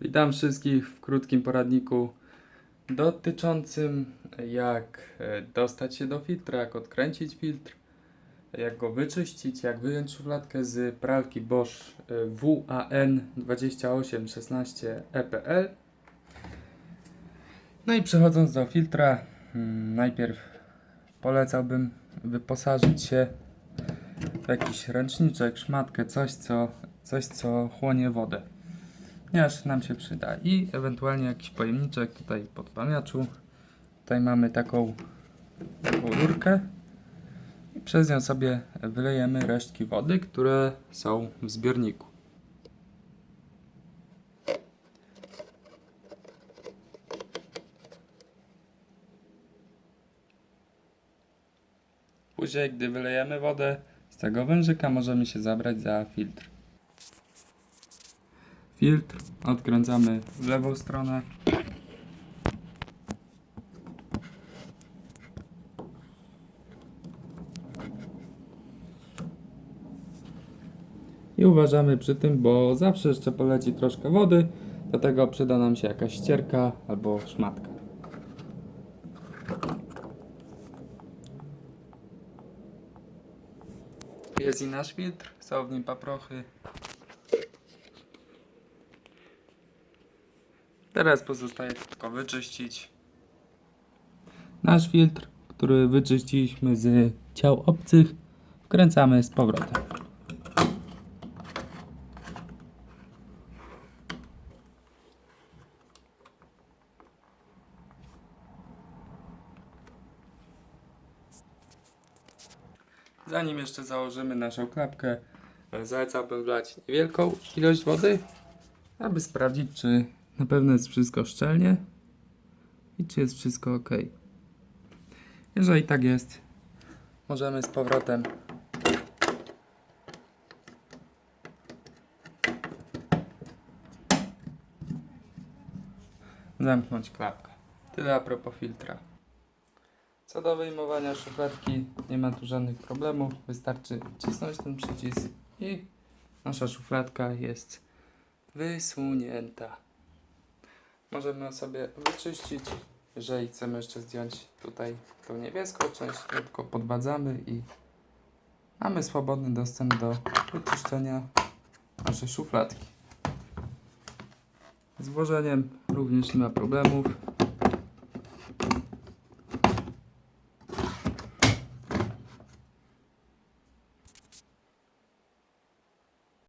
Witam wszystkich w krótkim poradniku dotyczącym jak e, dostać się do filtra, jak odkręcić filtr, jak go wyczyścić, jak wyjąć szufladkę z pralki Bosch e, WAN 2816 EPL. No i przechodząc do filtra, mm, najpierw polecałbym wyposażyć się w jakiś ręczniczek, szmatkę, coś co, coś co chłonie wodę ponieważ nam się przyda. I ewentualnie jakiś pojemniczek tutaj pod pamiaczu. Tutaj mamy taką, taką rurkę i przez nią sobie wylejemy resztki wody, które są w zbiorniku. Później, gdy wylejemy wodę z tego wężyka, możemy się zabrać za filtr. Filtr odkręcamy w lewą stronę. I uważamy przy tym, bo zawsze jeszcze poleci troszkę wody, do tego przyda nam się jakaś ścierka albo szmatka. Jest i nasz filtr, są w nim paprochy. Teraz pozostaje tylko wyczyścić nasz filtr, który wyczyściliśmy z ciał obcych. Wkręcamy z powrotem. Zanim jeszcze założymy naszą klapkę, zalecałbym wlać niewielką ilość wody, aby sprawdzić, czy na pewno jest wszystko szczelnie i czy jest wszystko ok. Jeżeli tak jest, możemy z powrotem zamknąć klapkę. Tyle a propos filtra. Co do wyjmowania szufladki, nie ma tu żadnych problemów. Wystarczy wcisnąć ten przycisk i nasza szufladka jest wysunięta. Możemy sobie wyczyścić. Jeżeli chcemy jeszcze zdjąć tutaj tą niebieską część, tylko podwadzamy i mamy swobodny dostęp do wyczyszczenia naszej szufladki. Z włożeniem również nie ma problemów.